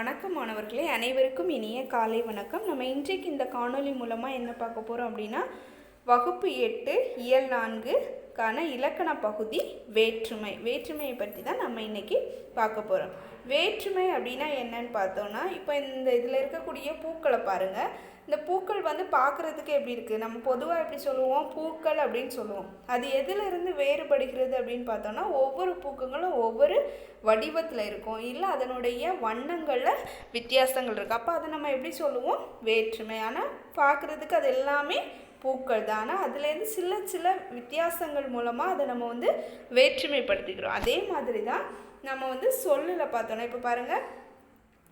வணக்கம் மாணவர்களே அனைவருக்கும் இனிய காலை வணக்கம். நம்ம இன்றைக்கு இந்த காணொளி மூலமாக என்ன பார்க்க போகிறோம் அப்படின்னா வகுப்பு எட்டு இயல் நான்குக்கான இலக்கண பகுதி வேற்றுமை. வேற்றுமையை பற்றி தான் நம்ம இன்றைக்கி பார்க்க போகிறோம் வேற்றுமை அப்படின்னா என்னன்னு பார்த்தோன்னா இப்போ இந்த இதில் இருக்கக்கூடிய பூக்களை பாருங்கள் இந்த பூக்கள் வந்து பார்க்குறதுக்கு எப்படி இருக்குது நம்ம பொதுவாக எப்படி சொல்லுவோம்? பூக்கள் அப்படின்னு சொல்லுவோம். அது எதிலிருந்து வேறுபடுகிறது அப்படின்னு பார்த்தோம்னா ஒவ்வொரு பூக்கங்களும் ஒவ்வொரு வடிவத்தில் இருக்கும். இல்லை அதனுடைய வண்ணங்களில் வித்தியாசங்கள் இருக்குது அப்போ அதை நம்ம எப்படி சொல்லுவோம்? வேற்றுமை. ஆனால் பார்க்குறதுக்கு அது எல்லாமே பூக்கள் தான். ஆனால் அதுலேருந்து சில சில வித்தியாசங்கள் மூலமாக அதை நம்ம வந்து வேற்றுமைப்படுத்திக்கிறோம். அதே மாதிரி தான் நம்ம வந்து சொல்லில் பார்த்தோன்னா இப்போ பாருங்கள்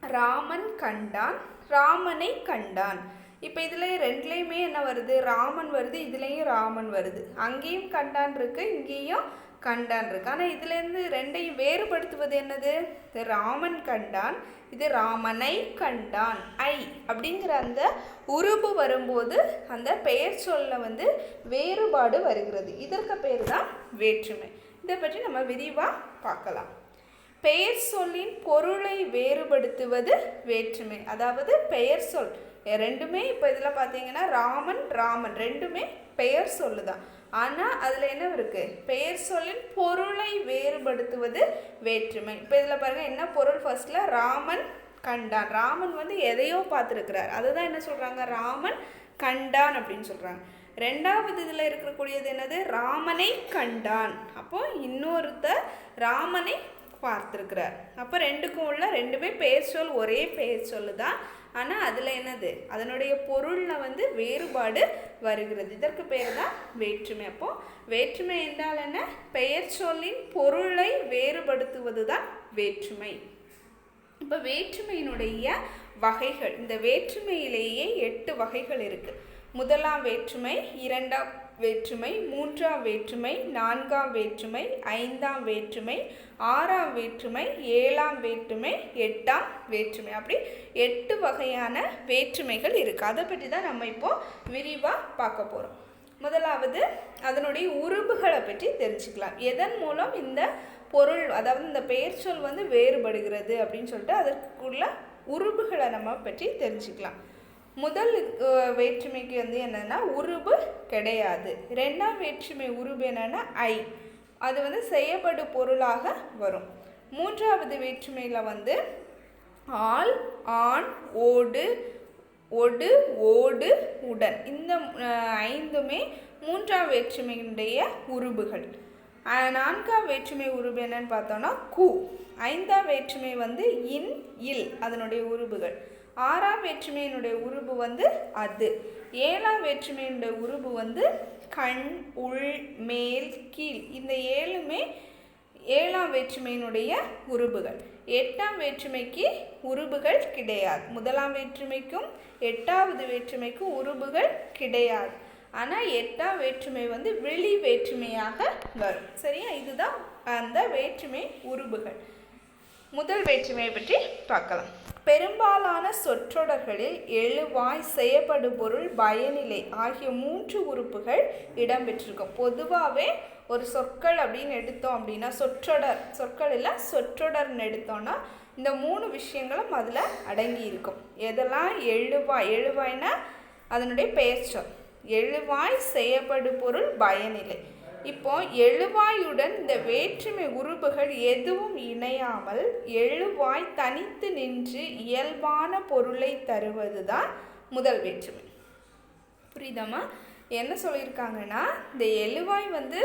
ராமன் கண்டான் ராமனை கண்டான். இப்போ இதில் ரெண்டுலேயுமே என்ன வருது? ராமன் வருது இதுலேயும் ராமன் வருது. அங்கேயும் கண்டான் இருக்கு இங்கேயும் கண்டான் இருக்கு. ஆனால் இதுலேருந்து ரெண்டையும் வேறுபடுத்துவது என்னது? இது ராமன் கண்டான் இது ராமனை கண்டான். ஐ அப்படிங்கிற அந்த உருபு வரும்போது அந்த பெயர் சொல்ல வந்து வேறுபாடு வருகிறது. இதற்கு பேர் தான் வேற்றுமை. இதை பற்றி நம்ம விரிவாக பார்க்கலாம். பெயர் சொல்லின் பொருளை வேறுபடுத்துவது வேற்றுமை. அதாவது பெயர் சொல். ரெண்டுமே இப்போ இதில் பார்த்தீங்கன்னா ராமன் ராமன். ரெண்டுமே பெயர் சொல்லு தான் ஆனால் அதில் என்ன இருக்குது பெயர் சொல்லின் பொருளை வேறுபடுத்துவது வேற்றுமை. இப்போ இதில் பாருங்கள் என்ன பொருள் ஃபர்ஸ்டில் ராமன் கண்டான். ராமன் வந்து எதையோ பார்த்துருக்கிறார். அதுதான் என்ன சொல்கிறாங்க ராமன் கண்டான் அப்படின்னு சொல்கிறாங்க ரெண்டாவது இதில் இருக்கக்கூடியது என்னது? ராமனை கண்டான். அப்போ இன்னொருத்தர் ராமனை பார்த்துருக்கிறார். அப்போ ரெண்டுக்கும் உள்ள ரெண்டுமே பெயர் சொல் ஒரே பெயர் சொல்லு தான் ஆனால் அதில் என்னது? அதனுடைய பொருளில் வந்து வேறுபாடு வருகிறது. இதற்கு பேர் தான் வேற்றுமை. அப்போது வேற்றுமை என்றால் என்ன? பெயர் சொல்லின் பொருளை வேறுபடுத்துவது தான் வேற்றுமை. இப்போ வேற்றுமையினுடைய வகைகள் இந்த வேற்றுமையிலேயே எட்டு வகைகள் இருக்குது முதலாம் வேற்றுமை இரண்டாம் வேற்றுமை மூன்றாம் வேற்றுமை நான்காம் வேற்றுமை ஐந்தாம் வேற்றுமை ஆறாம் வேற்றுமை ஏழாம் வேற்றுமை எட்டாம் வேற்றுமை. அப்படி எட்டு வகையான வேற்றுமைகள் இருக்குது அதை பற்றி தான் நம்ம இப்போது விரிவாக பார்க்க போகிறோம் முதலாவது அதனுடைய உறுப்புகளை பற்றி தெரிஞ்சுக்கலாம். எதன் மூலம் இந்த பொருள் அதாவது இந்த பெயர் சொல் வந்து வேறுபடுகிறது அப்படின்னு சொல்லிட்டு அதற்குள்ள உறுப்புகளை நம்ம பற்றி தெரிஞ்சுக்கலாம். முதல் வேற்றுமைக்கு வந்து என்னென்னா உருபு கிடையாது. ரெண்டாம் வேற்றுமை உருபு என்னென்னா ஐ. அது வந்து செய்யப்படு பொருளாக வரும். மூன்றாவது வேற்றுமையில் வந்து ஆள் ஆண் ஓடு ஒடு ஓடு உடன். இந்த ஐந்துமே மூன்றாம் வேற்றுமையினுடைய உருபுகள். நான்காம் வேற்றுமை உருபு என்னன்னு பார்த்தோன்னா கு. ஐந்தாம் வேற்றுமை வந்து இன் இல் அதனுடைய உருபுகள். ஆறாம் வேற்றுமையினுடைய உருபு வந்து அது. ஏழாம் வேற்றுமையினுடைய உருபு வந்து கண் உள் மேல் கீழ். இந்த ஏழுமே ஏழாம் வேற்றுமையினுடைய உருபுகள் எட்டாம் வேற்றுமைக்கு உருபுகள் கிடையாது. முதலாம் வேற்றுமைக்கும் எட்டாவது வேற்றுமைக்கும் உருபுகள் கிடையாது. ஆனால் எட்டாம் வேற்றுமை வந்து வெளி வேற்றுமையாக வரும். சரியா? இதுதான் அந்த வேற்றுமை உருபுகள் முதல் வேற்றுமையை பற்றி பார்க்கலாம். பெரும்பாலான சொற்றொடர்களில் எழுவாய் செய்யப்படு பொருள் பயனிலை ஆகிய மூன்று உறுப்புகள் இடம்பெற்றிருக்கும். பொதுவாகவே ஒரு சொற்கள் அப்படின்னு எடுத்தோம் அப்படின்னா சொற்றொடர் சொற்கள் இல்லை சொற்றொடர்னு எடுத்தோம்னா இந்த மூணு விஷயங்களும் அதில் அடங்கி இருக்கும். எதெல்லாம்? எழுவாய். எழுவாய்னா அதனுடைய பெயர்ச்சொல். எழுவாய் செய்யப்படு பொருள் பயனிலை. இப்போ எழுவாயுடன் இந்த வேற்றுமை உருபுகள் எதுவும் இணையாமல் எழுவாய் தனித்து நின்று இயல்பான பொருளை தருவது தான் முதல் வேற்றுமை. புரியுதாம்மா? என்ன சொல்லியிருக்காங்கன்னா இந்த எழுவாய் வந்து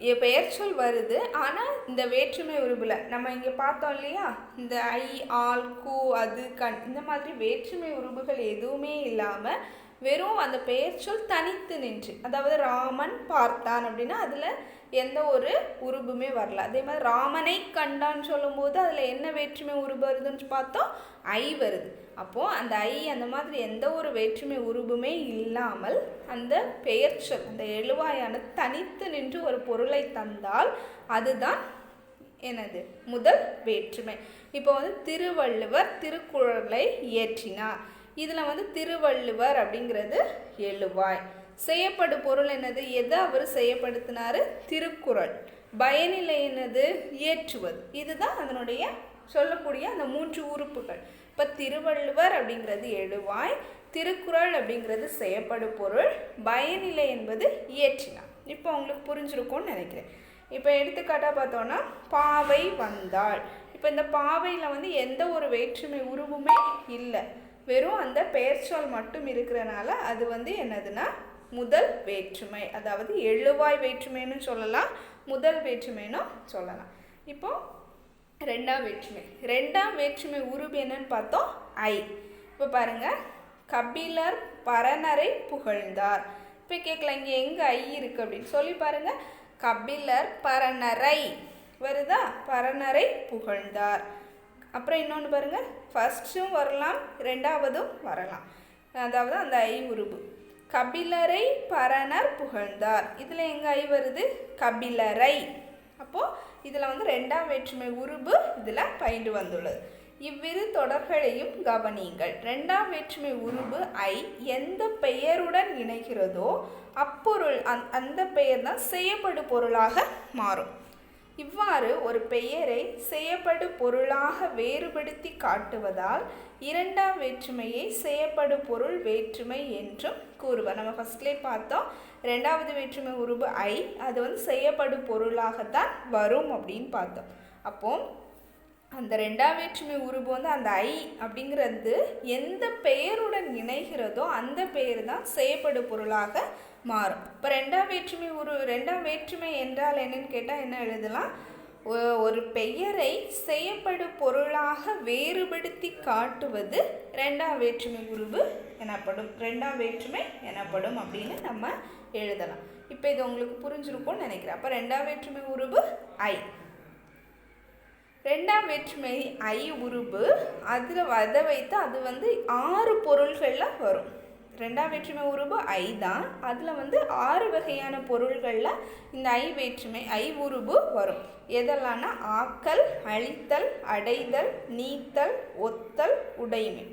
எ- பெயர் சொல் வருது ஆனால் இந்த வேற்றுமை உருவில் நம்ம இங்கே பார்த்தோம் இல்லையா? இந்த ஐ ஆல் கு அது கண் இந்த மாதிரி வேற்றுமை உருபுகள் எதுவுமே இல்லாமல் வெறும் அந்த பெயர் சொல் தனித்து நின்று அதாவது ராமன் பார்த்தான் அப்படின்னா அதில் எந்த ஒரு உருபுமே வரல. அதே மாதிரி ராமனை கண்டான்னு சொல்லும்போது அதில் என்ன வேற்றுமை உருபு வருதுன்னு பார்த்தோம்? ஐ வருது. அப்போது அந்த ஐ அந்த மாதிரி எந்த ஒரு வேற்றுமை உருபுமே இல்லாமல் அந்த பெயர் சொல் அந்த எழுவாயானது தனித்து நின்று ஒரு பொருளை தந்தால் அதுதான் எனது முதல் வேற்றுமை. இப்போ வந்து திருவள்ளுவர் திருக்குறளை இயற்றினார். இதில் வந்து திருவள்ளுவர் அப்படிங்கிறது எழுவாய். செய்யப்படு பொருள் என்னது? எதை அவர் செய்யப்படுத்தினார் திருக்குறள். பயனிலை என்னது? இயற்றுவது இதுதான் அதனுடைய சொல்லக்கூடிய அந்த மூன்று உறுப்புகள். இப்போ திருவள்ளுவர் அப்படிங்கிறது எழுவாய் திருக்குறள் அப்படிங்கிறது செய்யப்படு பொருள் பயனிலை என்பது இயற்றினார் இப்போ உங்களுக்கு புரிஞ்சிருக்கும்னு நினைக்கிறேன். இப்போ எடுத்துக்காட்டாக பார்த்தோன்னா பாவை வந்தாள். இப்போ இந்த பாவையில் வந்து எந்த ஒரு வேற்றுமை உருவுமே இல்லை. வெறும் அந்த பெயர்ச்சொல் மட்டும் இருக்கிறனால அது வந்து என்னதுன்னா முதல் வேற்றுமை. அதாவது எழுவாய் வேற்றுமைன்னு சொல்லலாம் முதல் வேற்றுமைன்னு சொல்லலாம். இப்போ ரெண்டாம் வேற்றுமை. ரெண்டாம் வேற்றுமை உருவு என்னன்னு பார்த்தோம்? ஐ. இப்போ பாருங்க. கபிலர் பரணரை புகழ்ந்தார். இப்போ கேட்கலாம் இங்கே எங்கே ஐ இருக்கு அப்படின்னு. சொல்லி பாருங்கள் கபிலர் பரணரை. வருதா? பரணரை புகழ்ந்தார். அப்புறம் இன்னொன்று பாருங்கள் ஃபஸ்ட்டும் வரலாம் ரெண்டாவதும் வரலாம். அதாவது அந்த ஐ உருவு கபிலரை பரணர் புகழ்ந்தார். இதில் எங்கே ஐ வருது? கபிலரை. அப்போது இதில் வந்து ரெண்டாம் வேற்றுமை உருபு இதில் பயின்று வந்துள்ளது. இவ்விரு தொடர்களையும் கவனியுங்கள். ரெண்டாம் வேற்றுமை உருபு ஐ எந்த பெயருடன் இணைகிறதோ அப்பொருள் அந் அந்த பெயர் தான் செய்யப்படு பொருளாக மாறும். இவ்வாறு ஒரு பெயரை செய்யப்படு பொருளாக வேறுபடுத்தி காட்டுவதால் இரண்டாம் வேற்றுமையை செய்யப்படு பொருள் வேற்றுமை என்றும் கூறுவர். நம்ம ஃபஸ்ட்லேயே பார்த்தோம். ரெண்டாவது வேற்றுமை உருவு ஐ அது வந்து செய்யப்படு பொருளாகத்தான் வரும் அப்படின்னு பார்த்தோம். அப்போ அந்த ரெண்டாம் வேற்றுமை உருவு வந்து அந்த ஐ அப்படிங்கிறது எந்த பெயருடன் இணைகிறதோ அந்த பெயர் தான் செய்யப்படு பொருளாக மாறும். இப்போ ரெண்டாம் வேற்றுமை உரு ரெண்டாம் வேற்றுமை என்றால் என்னன்னு கேட்டால் என்ன எழுதலாம்? ஒ- ஒரு பெயரை செய்யப்படு பொருளாக வேறுபடுத்தி காட்டுவது ரெண்டாம் வேற்றுமை உருவு எனப்படும். ரெண்டாம் வேற்றுமை எனப்படும் அப்படின்னு நம்ம எழுதலாம். இப்போ இது உங்களுக்கு புரிஞ்சிருக்கும்னு நினைக்கிறேன். அப்போ ரெண்டாம் வேற்றுமை உருவு ஐ. ரெண்டாம் வேற்றுமை ஐ உருபு அதில் வதை வைத்து அது வந்து ஆறு பொருள்களில் வரும். ரெண்டாம் வேற்றுமை உருபு ஐ தான். அதில் வந்து ஆறு வகையான பொருள்களில் இந்த ஐ வேற்றுமை ஐ உருபு வரும். எதெல்லாம்னா ஆக்கல் அழித்தல் அடைதல் நீத்தல் ஒத்தல் உடைமை.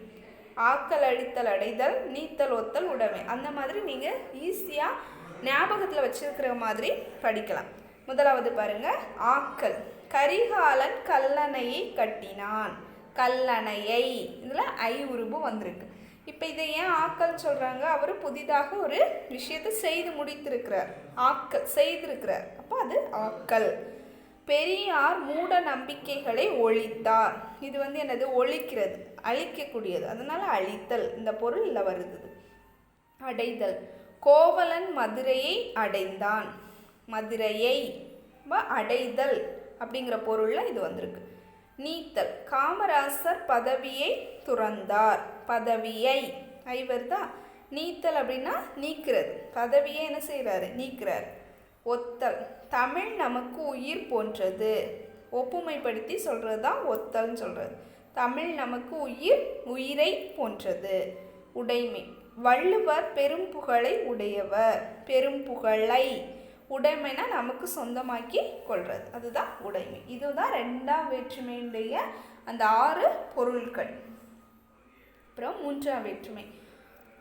ஆக்கல் அழித்தல் அடைதல் நீத்தல் ஒத்தல் உடைமை. அந்த மாதிரி நீங்கள் ஈஸியாக ஞாபகத்தில் வச்சிருக்கிற மாதிரி படிக்கலாம். முதலாவது பாருங்கள் ஆக்கல். கரிகாலன் கல்லணையை கட்டினான். கல்லணையை. இதில் ஐ உருபு வந்திருக்கு. இப்போ இதை ஏன் ஆக்கல் சொல்கிறாங்க அவர் புதிதாக ஒரு விஷயத்தை செய்து முடித்திருக்கிறார். ஆக்கல் செய்திருக்கிறார். அப்போ அது ஆக்கல். பெரியார் மூட நம்பிக்கைகளை ஒழித்தார். இது வந்து என்னது? ஒழிக்கிறது. அழிக்கக்கூடியது. அதனால் அழித்தல். இந்த பொருள் இல்லை வருது. அடைதல். கோவலன் மதுரையை அடைந்தான். மதுரையை அடைதல் அப்படிங்கிற பொருளில் இது வந்திருக்கு. நீத்தல். காமராசர் பதவியை துறந்தார். பதவியை. ஐ வருதா நீத்தல் அப்படின்னா நீக்கிறது. பதவியை என்ன செய்கிறாரு நீக்கிறார். ஒத்தல். தமிழ் நமக்கு உயிர் போன்றது. ஒப்புமைப்படுத்தி சொல்கிறது தான் ஒத்தல்னு சொல்கிறது தமிழ் நமக்கு உயிர் உயிரை போன்றது. உடைமை. வள்ளுவர் பெரும் புகழை உடையவர். பெரும் புகழை. உடைமைனா நமக்கு சொந்தமாக்கி கொள்வது அதுதான் உடைமை. இதுதான் ரெண்டாம் வேற்றுமையுடைய அந்த ஆறு பொருட்கள் அப்புறம் மூன்றாம் வேற்றுமை.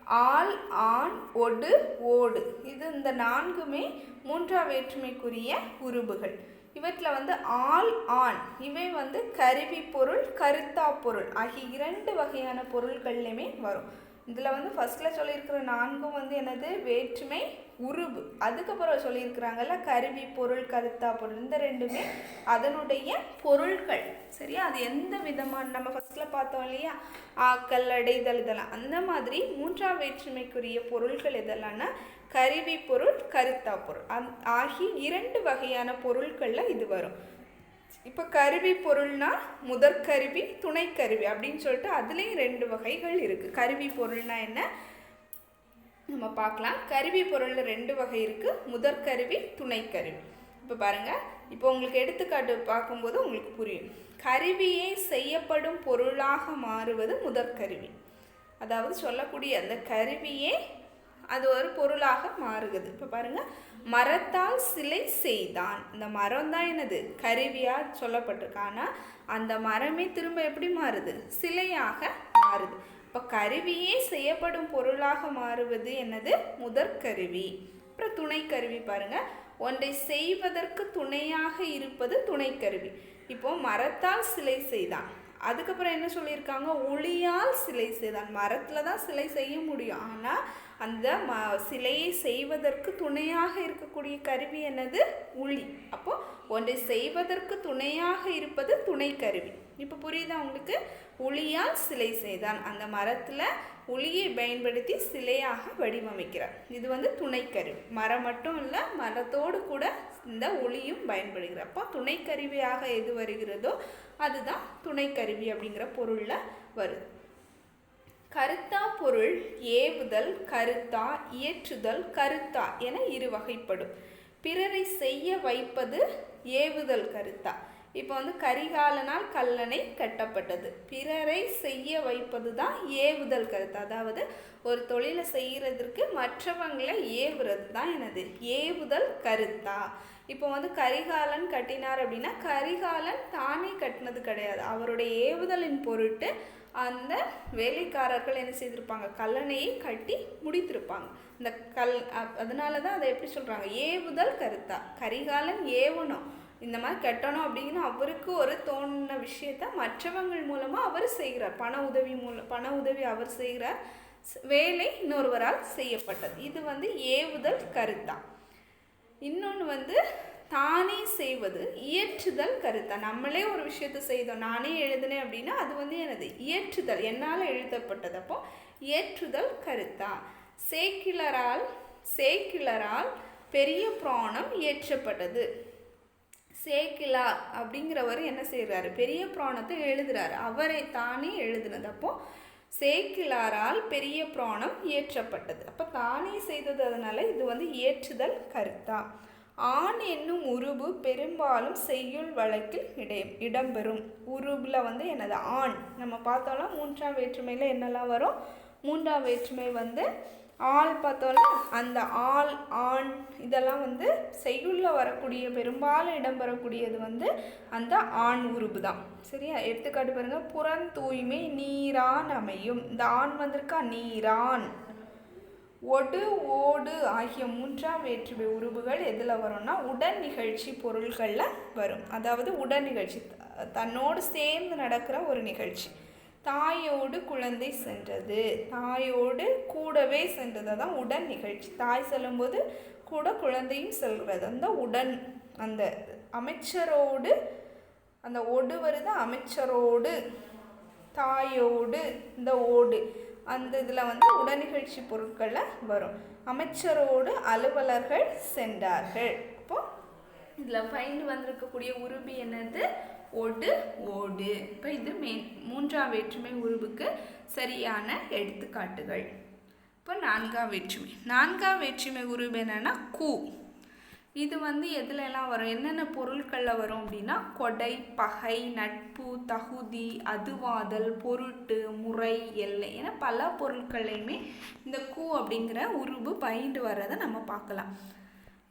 ஆள் ஆண் ஒடு ஓடு. இது இந்த நான்குமே மூன்றாம் வேற்றுமைக்குரிய உருபுகள் இவற்றில் வந்து ஆள் ஆண். இவை வந்து கருவி பொருள் கருத்தா பொருள். ஆகிய இரண்டு வகையான பொருள்கள்லையுமே வரும். இதில் வந்து ஃபஸ்ட்டில் சொல்லியிருக்கிற நான்கும் வந்து என்னது? வேற்றுமை உருபு. அதுக்கப்புறம் சொல்லியிருக்கிறாங்கல்ல கருவி பொருள் கருத்தா பொருள். இந்த ரெண்டுமே அதனுடைய பொருள்கள். சரியா? அது எந்த விதமான நம்ம ஃபஸ்ட்டில் பார்த்தோம் இல்லையா? ஆக்கல் அடைதல் இதெல்லாம். அந்த மாதிரி மூன்றாம் வேற்றுமைக்குரிய பொருள்கள் இதெல்லாம்னா கருவி பொருள் கருத்தா பொருள். அந் ஆகிய இரண்டு வகையான பொருட்களில் இது வரும். இப்போ கருவி பொருள்னா முதற்கருவி துணைக்கருவி அப்படின்னு சொல்லிட்டு அதுலேயும் ரெண்டு வகைகள் இருக்குது கருவி பொருள்னா என்ன? நம்ம பார்க்கலாம். கருவி பொருளில் ரெண்டு வகை இருக்குது முதற்கருவி துணைக்கருவி. இப்போ பாருங்கள் இப்போ உங்களுக்கு எடுத்துக்காட்டு பார்க்கும்போது உங்களுக்கு புரியும். கருவியே செய்யப்படும் பொருளாக மாறுவது முதற்கருவி. அதாவது சொல்லக்கூடிய அந்த கருவியே அது ஒரு பொருளாக மாறுகிறது. இப்போ பாருங்கள் மரத்தால் சிலை செய்தான். இந்த மரம் தான் என்னது? கருவியாக சொல்லப்பட்டிருக்கு. ஆனால் அந்த மரமே திரும்ப எப்படி மாறுது? சிலையாக மாறுது. இப்போ கருவியே செய்யப்படும் பொருளாக மாறுவது என்னது? முதற்கருவி அப்புறம் துணைக்கருவி பாருங்க. ஒன்றை செய்வதற்கு துணையாக இருப்பது துணைக்கருவி இப்போ மரத்தால் சிலை செய்தான். அதுக்கப்புறம் என்ன சொல்லியிருக்காங்க? ஒளியால் சிலை செய்தான் மரத்தில் தான் சிலை செய்ய முடியும். ஆனால் அந்த ம சிலையை செய்வதற்கு துணையாக இருக்கக்கூடிய கருவி என்னது? உளி அப்போ ஒன்றை செய்வதற்கு துணையாக இருப்பது துணை கருவி இப்போ புரியுதா உங்களுக்கு? உளியால் சிலை செய்தான். அந்த மரத்தில் உளியை பயன்படுத்தி சிலையாக வடிவமைக்கிறார். இது வந்து துணைக்கருவி. மரம் மட்டும் இல்லை மரத்தோடு கூட இந்த ஒளியும் பயன்படுகிறது. அப்போ துணைக்கருவியாக எது வருகிறதோ அதுதான் துணைக்கருவி அப்படிங்கிற பொருளில் வருது. கருத்தா பொருள் ஏவுதல் கருத்தா இயற்றுதல் கருத்தா என இரு வகைப்படும். பிறரை செய்ய வைப்பது ஏவுதல் கருத்தா. இப்போ வந்து கரிகாலனால் கல்லணை கட்டப்பட்டது. பிறரை செய்ய வைப்பது தான் ஏவுதல் கருத்து. அதாவது ஒரு தொழிலை செய்கிறதுக்கு மற்றவங்களை ஏவுறது தான் எனது ஏவுதல் கருத்தா? இப்போ வந்து கரிகாலன் கட்டினார் அப்படின்னா கரிகாலன் தானே கட்டினது கிடையாது. அவருடைய ஏவுதலின் பொருட்டு அந்த வேலைக்காரர்கள் என்ன செய்திருப்பாங்க? கல்லணையை கட்டி முடித்திருப்பாங்க. இந்த கல் அதனால தான் அதை எப்படி சொல்கிறாங்க ஏவுதல் கருத்தா? கரிகாலன் ஏவணும். இந்த மாதிரி கட்டணும் அப்படின்னு அவருக்கு ஒரு தோணின விஷயத்த மற்றவங்கள் மூலமாக அவர் செய்கிறார். பண உதவி மூலம் பண உதவி அவர் செய்கிறார். வேலை இன்னொருவரால் செய்யப்பட்டது. இது வந்து ஏவுதல் கருத்தா இன்னொன்று வந்து தானே செய்வது இயற்றுதல் கருத்தா நம்மளே ஒரு விஷயத்தை செய்தோம் நானே எழுதினேன் அப்படின்னா அது வந்து எனது இயற்றுதல் என்னால் எழுதப்பட்டது. அப்போ இயற்றுதல் கருத்தா சேக்கிலரால் சேக்கிலரால் பெரிய புராணம் இயற்றப்பட்டது. சேக்கிலார் அப்படிங்கிறவர் என்ன செய்கிறாரு பெரிய புராணத்தை எழுதுறாரு. அவரை தானே எழுதுனது. அப்போது சேக்கிலாரால் பெரிய புராணம் இயற்றப்பட்டது. அப்போ தானே செய்தது அதனால் இது வந்து இயற்றுதல் கருத்தா? ஆண் என்னும் உருபு பெரும்பாலும் செய்யுள் வழக்கில் இடை இடம்பெறும். உருபில் வந்து எனது ஆண். நம்ம பார்த்தோம்னா மூன்றாம் வேற்றுமையில் என்னெல்லாம் வரும்? மூன்றாம் வேற்றுமை வந்து ஆள் பார்த்தோன்னா அந்த ஆள் ஆண் இதெல்லாம் வந்து செய்யுளில் வரக்கூடிய பெரும்பாலும் இடம்பெறக்கூடியது வந்து அந்த ஆண் உருபு தான். சரியா? எடுத்துக்காட்டு பாருங்கள் புறன் தூய்மை நீரான் அமையும். இந்த ஆண் வந்திருக்கா? நீரான். ஒடு ஓடு ஆகிய மூன்றாம் வேற்றுமை உருவுகள் எதில் வரும்னா உடன் நிகழ்ச்சி பொருள்களில் வரும். அதாவது உடன் நிகழ்ச்சி தன்னோடு சேர்ந்து நடக்கிற ஒரு நிகழ்ச்சி. தாயோடு குழந்தை சென்றது. தாயோடு கூடவே சென்றது. தான் உடன் நிகழ்ச்சி. தாய் செல்லும்போது கூட குழந்தையும் செல்கிறது அந்த உடன் அந்த அமைச்சரோடு அந்த ஒடு வருது. அமைச்சரோடு தாயோடு இந்த ஓடு அந்த இதில் வந்து உடன் நிகழ்ச்சி பொருட்களில் வரும். அமைச்சரோடு அலுவலர்கள் சென்றார்கள். அப்போது இதில் ஃபைன் வந்திருக்கக்கூடிய உருபி என்னது? ஒடு ஓடு. இப்போ இது மே மூன்றாம் வேற்றுமை உருவுக்கு சரியான எடுத்துக்காட்டுகள். இப்போ நான்காம் வேற்றுமை. நான்காம் வேற்றுமை உருவு என்னென்னா கூ. இது வந்து எதுலலாம் வரும்? என்னென்ன பொருட்களில் வரும் அப்படின்னா கொடை பகை நட்பு தகுதி அதுவாதல் பொருட்டு முறை எல்லை என பல பொருட்களையுமே இந்த கூ அப்படிங்கிற உருவு பயின்று வர்றதை நம்ம பார்க்கலாம்.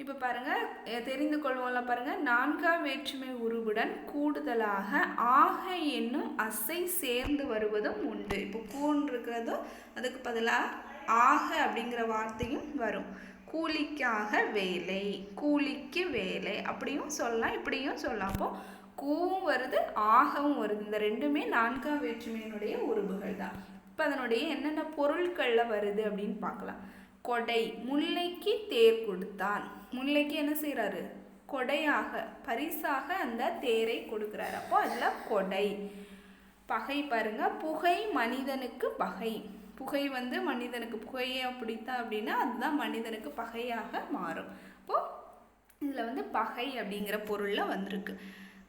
இப்போ பாருங்கள் தெரிந்து கொள்வோம்ல பாருங்கள் நான்காம் வேற்றுமை உருவுடன் கூடுதலாக ஆக என்னும் அசை சேர்ந்து வருவதும் உண்டு. இப்போ கூன் இருக்கிறதும் அதுக்கு பதிலாக ஆக அப்படிங்கிற வார்த்தையும் வரும். கூலிக்காக வேலை கூலிக்கு வேலை அப்படியும் சொல்லலாம் இப்படியும் சொல்லலாம். அப்போ கூவும் வருது ஆகவும் வருது. இந்த ரெண்டுமே நான்காம் வேற்றுமையினுடைய உருவுகள் தான் இப்போ அதனுடைய என்னென்ன பொருட்களில் வருது அப்படின்னு பார்க்கலாம். கொடை முல்லைக்கு தேர் கொடுத்தான். முல்லைக்கு என்ன செய்கிறாரு கொடையாக பரிசாக அந்த தேரை கொடுக்குறாரு. அப்போ அதில் கொடை. பகை பாருங்க புகை மனிதனுக்கு பகை. புகை வந்து மனிதனுக்கு புகையை பிடித்தா அப்படின்னா அதுதான் மனிதனுக்கு பகையாக மாறும். அப்போ இதில் வந்து பகை அப்படிங்கிற பொருளில் வந்திருக்கு.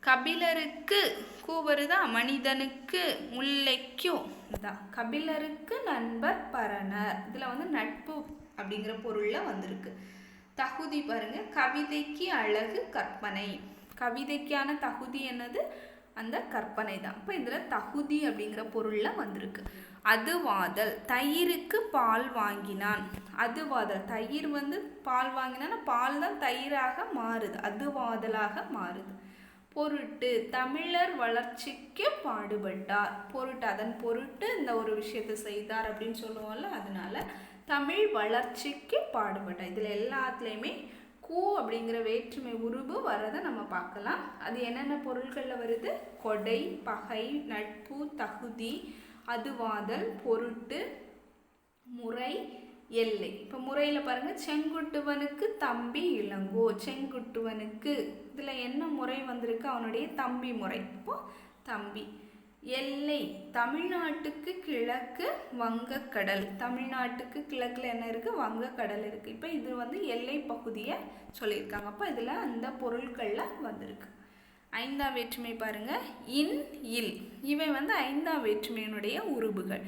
கபிலருக்கு கூவரு தான் மனிதனுக்கு முல்லைக்கும். தான் கபிலருக்கு நண்பர் பரணர். இதில் வந்து நட்பு அப்படிங்கிற பொருளில் வந்திருக்கு. தகுதி பாருங்கள் கவிதைக்கு அழகு கற்பனை. கவிதைக்கான தகுதி என்னது? அந்த கற்பனை தான். இப்போ இதில் தகுதி அப்படிங்கிற பொருளில் வந்திருக்கு. அதுவாதல் தயிருக்கு பால் வாங்கினான். அதுவாதல் தயிர் வந்து பால் வாங்கினா பால் தான் தயிராக மாறுது. அதுவாதலாக மாறுது. பொருட்டு. தமிழர் வளர்ச்சிக்கு பாடுபட்டார். பொருட்டு. அதன் பொருட்டு இந்த ஒரு விஷயத்தை செய்தார் அப்படின்னு சொல்லுவோம்ல அதனால தமிழ் வளர்ச்சிக்கு பாடுபட்டார் இதில் எல்லாத்துலேயுமே கூ அப்படிங்கிற வேற்றுமை உருவு வரதை நம்ம பார்க்கலாம். அது என்னென்ன பொருட்களில் வருது? கொடை பகை நட்பு தகுதி அதுவாதல் பொருட்டு முறை எல்லை. இப்போ முறையில் பாருங்கள் செங்குட்டுவனுக்கு தம்பி இளங்கோ செங்குட்டுவனுக்கு. இதில் என்ன முறை வந்திருக்கு? அவனுடைய தம்பி முறை. இப்போ தம்பி. எல்லை தமிழ்நாட்டுக்கு கிழக்கு வங்கக்கடல். தமிழ்நாட்டுக்கு கிழக்கில் என்ன இருக்குது வங்கக்கடல் இருக்குது இப்போ இது வந்து எல்லை பகுதியை சொல்லியிருக்காங்க. அப்போ இதில் அந்த பொருட்களில் வந்திருக்கு. ஐந்தாம் வேற்றுமை பாருங்க. இன் இல். இவை வந்து ஐந்தாம் வேற்றுமையினுடைய உருபுகள்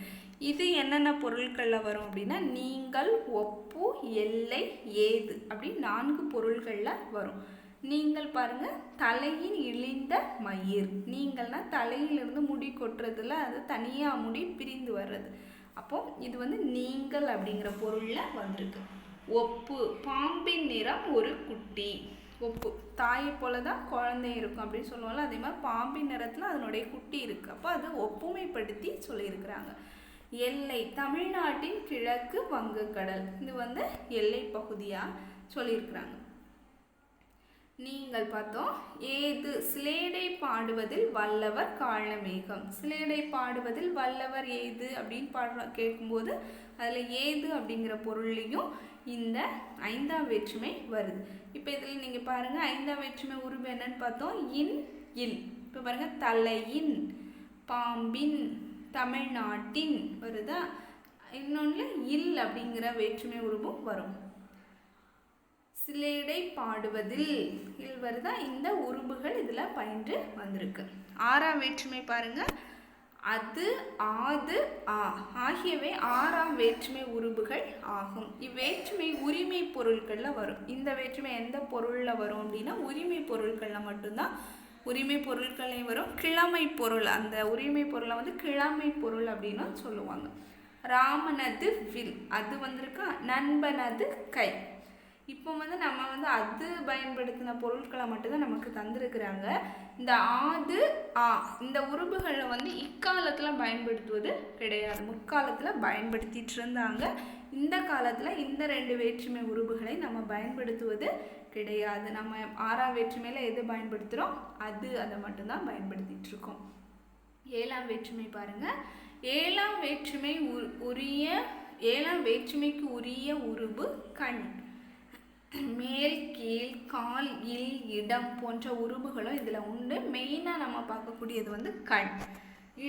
இது என்னென்ன பொருட்களில் வரும் அப்படின்னா நீங்கள் ஒப்பு எல்லை ஏது அப்படி நான்கு பொருள்களில் வரும். நீங்கள் பாருங்க தலையின் இழிந்த மயிர். நீங்கள்னா தலையிலிருந்து முடி கொட்டுறதுல அது தனியாக முடி பிரிந்து வர்றது. அப்போ இது வந்து நீங்கள் அப்படிங்கிற பொருளில் வந்திருக்கு. ஒப்பு பாம்பின் நிறம் ஒரு குட்டி. ஒப்பு தாயை போல தான் குழந்தை இருக்கும் அப்படின்னு சொல்லுவாங்கல்ல அதே மாதிரி பாம்பின் நிறத்தில் அதனுடைய குட்டி இருக்குது அப்போ அது ஒப்புமைப்படுத்தி சொல்லியிருக்கிறாங்க. எல்லை தமிழ்நாட்டின் கிழக்கு வங்கக்கடல். இது வந்து எல்லை பகுதியாக சொல்லியிருக்கிறாங்க. நீங்கள் பார்த்தோம். ஏது? சிலேடை பாடுவதில் வல்லவர் காலமேகம் சிலேடை பாடுவதில் வல்லவர் ஏது? அப்படின்னு பாடுற கேட்கும்போது அதில் ஏது அப்படிங்கிற பொருள்லையும் இந்த ஐந்தாம் வேற்றுமை வருது. இப்போ இதில் நீங்கள் பாருங்கள் ஐந்தாம் வேற்றுமை உருவு என்னன்னு பார்த்தோம். இன் இல். இப்போ பாருங்கள் தலையின் பாம்பின் தமிழ்நாட்டின் வருதா? இன்னொன்று இல் அப்படிங்கிற வேற்றுமை உருவும் வரும். சிலேடை பாடுவதில் இல் வருதா? இந்த உருபுகள் இதில் பயின்று வந்திருக்கு. ஆறாம் வேற்றுமை பாருங்கள் அது ஆது ஆ. ஆகியவை ஆறாம் வேற்றுமை உருபுகள் ஆகும். இவ்வேற்றுமை உரிமை பொருட்களில் வரும். இந்த வேற்றுமை எந்த பொருளில் வரும் அப்படின்னா உரிமை பொருட்களில் மட்டும்தான் உரிமை பொருட்களையும் வரும். கிழமை பொருள் அந்த உரிமை பொருளை வந்து கிழமை பொருள் அப்படின்னு சொல்லுவாங்க. ராமனது வில் அது வந்திருக்கா? நண்பனது கை. இப்போ வந்து நம்ம வந்து அது பயன்படுத்தின பொருட்களை மட்டும்தான் நமக்கு தந்திருக்கிறாங்க. இந்த ஆது ஆ இந்த உறுப்புகளை வந்து இக்காலத்தில் பயன்படுத்துவது கிடையாது. முற்காலத்தில் பயன்படுத்திட்டு இருந்தாங்க. இந்த காலத்தில் இந்த ரெண்டு வேற்றுமை உறுப்புகளை நம்ம பயன்படுத்துவது கிடையாது. நம்ம ஆறாம் வேற்றுமையில் எது பயன்படுத்துகிறோம் அது அதை மட்டும்தான் பயன்படுத்திகிட்டு இருக்கோம். ஏழாம் வேற்றுமை பாருங்கள் ஏழாம் வேற்றுமை உ- உரிய ஏழாம் வேற்றுமைக்கு உரிய உருபு கண். மேல் கீழ் கால் இல் இடம் போன்ற உறுப்புகளும் இதில் உண்டு. மெயினாக நம்ம பார்க்கக்கூடியது வந்து கண்.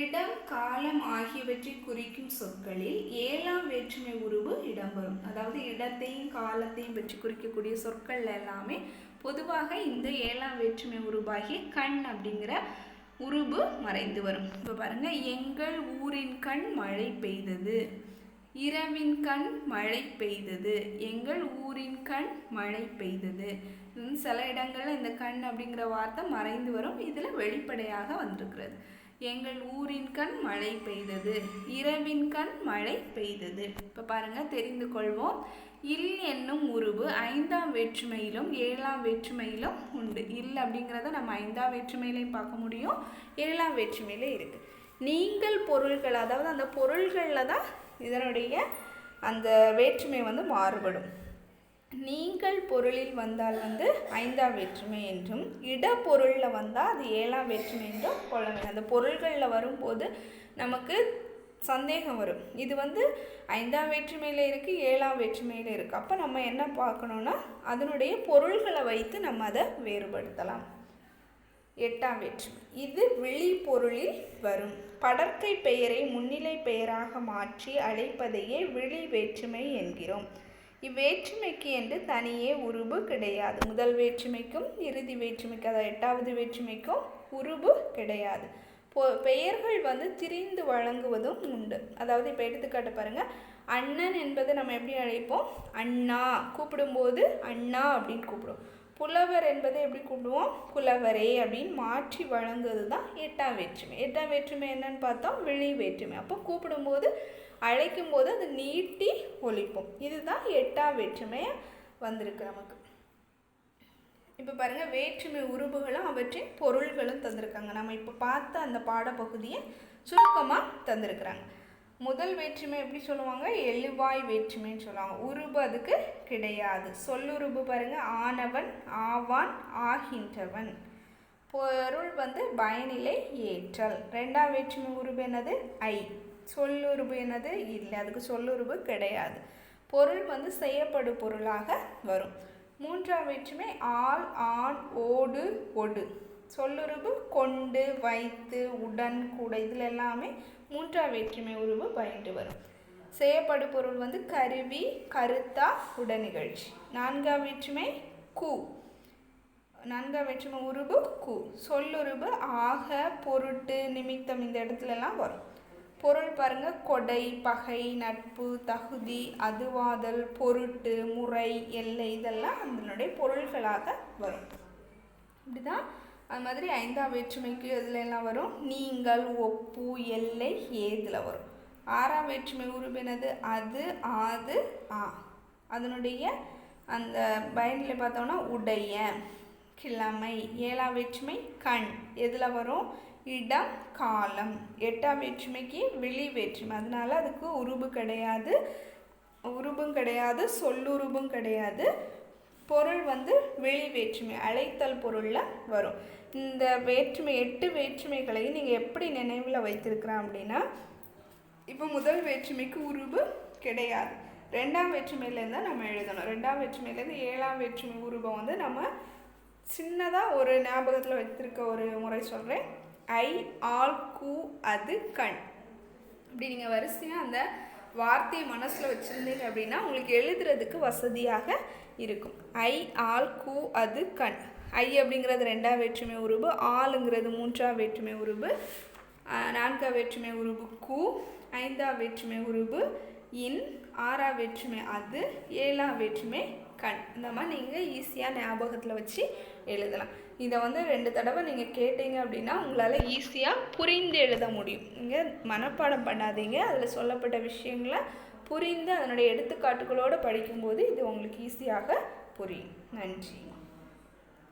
இடம் காலம் ஆகியவற்றை குறிக்கும் சொற்களில் ஏழாம் வேற்றுமை உருவு இடம்பெறும். அதாவது இடத்தையும் காலத்தையும் பற்றி குறிக்கக்கூடிய சொற்கள் எல்லாமே பொதுவாக இந்த ஏழாம் வேற்றுமை உருவாகிய கண் அப்படிங்கிற உருபு மறைந்து வரும். இப்போ பாருங்கள் எங்கள் ஊரின் கண் மழை பெய்தது. இரவின் கண் மழை பெய்தது. எங்கள் ஊரின் கண் மழை பெய்தது. சில இடங்களில் இந்த கண் அப்படிங்கிற வார்த்தை மறைந்து வரும். இதில் வெளிப்படையாக வந்திருக்கிறது. எங்கள் ஊரின் கண் மழை பெய்தது. இரவின் கண் மழை பெய்தது. இப்போ பாருங்க தெரிந்து கொள்வோம். இல் என்னும் உருவு ஐந்தாம் வேற்றுமையிலும் ஏழாம் வேற்றுமையிலும் உண்டு. இல் அப்படிங்கிறத நம்ம ஐந்தாம் வேற்றுமையிலையும் பார்க்க முடியும். ஏழாம் வேற்றுமையிலே இருக்குது நீங்கள் பொருள்கள் அதாவது அந்த பொருள்களில் தான் இதனுடைய அந்த வேற்றுமை வந்து மாறுபடும். நீங்கள் பொருளில் வந்தால் வந்து ஐந்தாம் வேற்றுமை என்றும் இடப்பொருளில் வந்தால் அது ஏழாம் வேற்றுமை என்றும் கொள்ள வேண்டும் அந்த பொருள்களில் வரும்போது நமக்கு சந்தேகம் வரும். இது வந்து ஐந்தாம் வேற்றுமையில் இருக்குது ஏழாம் வேற்றுமையில் இருக்குது அப்போ நம்ம என்ன பார்க்கணுன்னா அதனுடைய பொருள்களை வைத்து நம்ம அதை வேறுபடுத்தலாம். எட்டாம் வேற்றுமை இது விழிப்பொருளில் வரும். படற்கை பெயரை முன்னிலை பெயராக மாற்றி அழைப்பதையே விழி வேற்றுமை என்கிறோம். இவ்வேற்றுமைக்கு என்று தனியே உருபு கிடையாது. முதல் வேற்றுமைக்கும் இறுதி வேற்றுமைக்கு அதாவது எட்டாவது வேற்றுமைக்கும் உருபு கிடையாது. பொ பெயர்கள் வந்து திரிந்து வழங்குவதும் உண்டு. அதாவது இப்போ எடுத்துக்காட்டு பாருங்கள் அண்ணன் என்பதை நம்ம எப்படி அழைப்போம்? அண்ணா. கூப்பிடும்போது அண்ணா அப்படின்னு கூப்பிடுவோம். புலவர் என்பதை எப்படி கூப்பிடுவோம் புலவரே அப்படின்னு மாற்றி வழங்குவது தான் எட்டாம் வேற்றுமை. எட்டாம் வேற்றுமை என்னன்னு பார்த்தோம்? விழி வேற்றுமை. அப்போ கூப்பிடும்போது அழைக்கும்போது அது நீட்டி ஒழிப்போம். இதுதான் எட்டாம் வேற்றுமையாக வந்திருக்கு நமக்கு. இப்போ பாருங்கள் வேற்றுமை உருபுகளும் அவற்றின் பொருள்களும் தந்திருக்காங்க. நம்ம இப்போ பார்த்த அந்த பாடப்பகுதியை சுருக்கமாக தந்திருக்கிறாங்க. முதல் வேற்றுமை எப்படி சொல்லுவாங்க? எழுவாய் வேற்றுமைன்னு சொல்லுவாங்க. உருபு அதுக்கு கிடையாது. சொல்லுருபு பாருங்க. ஆனவன் ஆவான் ஆகின்றவன். பொருள் வந்து பயனிலை ஏற்றல். ரெண்டாம் வேற்றுமை உருபு என்னது? ஐ. சொல்லுருபு என்னது? இல்லை. அதுக்கு சொல்லுருபு கிடையாது. பொருள் வந்து செய்யப்படு பொருளாக வரும். மூன்றாம் வேற்றுமை ஆள் ஆண் ஓடு ஒடு. சொல்லுருபு கொண்டு வைத்து உடன் கூட. இதில் எல்லாமே மூன்றாம் வேற்றுமை உருவு பயின்று வரும். செய்யப்படு பொருள் வந்து கருவி கருத்தா உடனிகழ்ச்சி நான்காம் வேற்றுமை கு. நான்காம் வேற்றுமை உருபு கு. சொல்லுருபு ஆக பொருட்டு நிமித்தம் இந்த இடத்துலலாம் வரும். பொருள் பாருங்க கொடை பகை நட்பு தகுதி அதுவாதல் பொருட்டு முறை எல்லை இதெல்லாம் அதனுடைய பொருள்களாக வரும். இப்படிதான் அது மாதிரி ஐந்தாம் வேற்றுமைக்கு இதில் எல்லாம் வரும்? நீங்கள் ஒப்பு எல்லை ஏதில் வரும். ஆறாம் வேற்றுமை உருவினது அது ஆது ஆ. அதனுடைய அந்த பயனில் பார்த்தோம்னா உடைய கிழமை. ஏழாம் வேற்றுமை கண். எதில் வரும்? இடம் காலம். எட்டாம் வேற்றுமைக்கு வெளி வேற்றுமை. அதனால் அதுக்கு உருபு கிடையாது. உருபும் கிடையாது சொல்லுருபும் கிடையாது. பொருள் வந்து வெளி வேற்றுமை அழைத்தல் பொருளில் வரும். இந்த வேற்றுமை எட்டு வேற்றுமைகளை நீங்கள் எப்படி நினைவில் வைத்திருக்கிறோம் அப்படின்னா இப்போ முதல் வேற்றுமைக்கு உருவு கிடையாது. ரெண்டாம் வேற்றுமையிலேருந்து தான் நம்ம எழுதணும். ரெண்டாம் வேற்றுமையிலேருந்து ஏழாம் வேற்றுமை உருவம் வந்து நம்ம சின்னதாக ஒரு ஞாபகத்தில் வைத்திருக்க ஒரு முறை சொல்கிறேன் ஐ ஆல் கூ அது கண். இப்படி நீங்கள் வரிசையாக அந்த வார்த்தையை மனசில் வச்சுருந்தீங்க அப்படின்னா உங்களுக்கு எழுதுறதுக்கு வசதியாக இருக்கும். ஐ ஆல் கூ அது கண். ஐ அப்படிங்கிறது ரெண்டாம் வேற்றுமை உருவு ஆளுங்கிறது மூன்றாம் வேற்றுமை உருவு நான்காம் வேற்றுமை உருவு கு ஐந்தாம் வேற்றுமை உருவு இன் ஆறாம் வேற்றுமை அது ஏழாம் வேற்றுமை கண். இந்த மாதிரி நீங்கள் ஈஸியாக ஞாபகத்தில் வச்சு எழுதலாம். இதை வந்து ரெண்டு தடவை நீங்கள் கேட்டீங்க அப்படின்னா உங்களால் ஈஸியாக புரிந்து எழுத முடியும். நீங்கள் மனப்பாடம் பண்ணாதீங்க. அதில் சொல்லப்பட்ட விஷயங்களை புரிந்து அதனுடைய எடுத்துக்காட்டுகளோடு படிக்கும்போது இது உங்களுக்கு ஈஸியாக புரியும். நன்றி.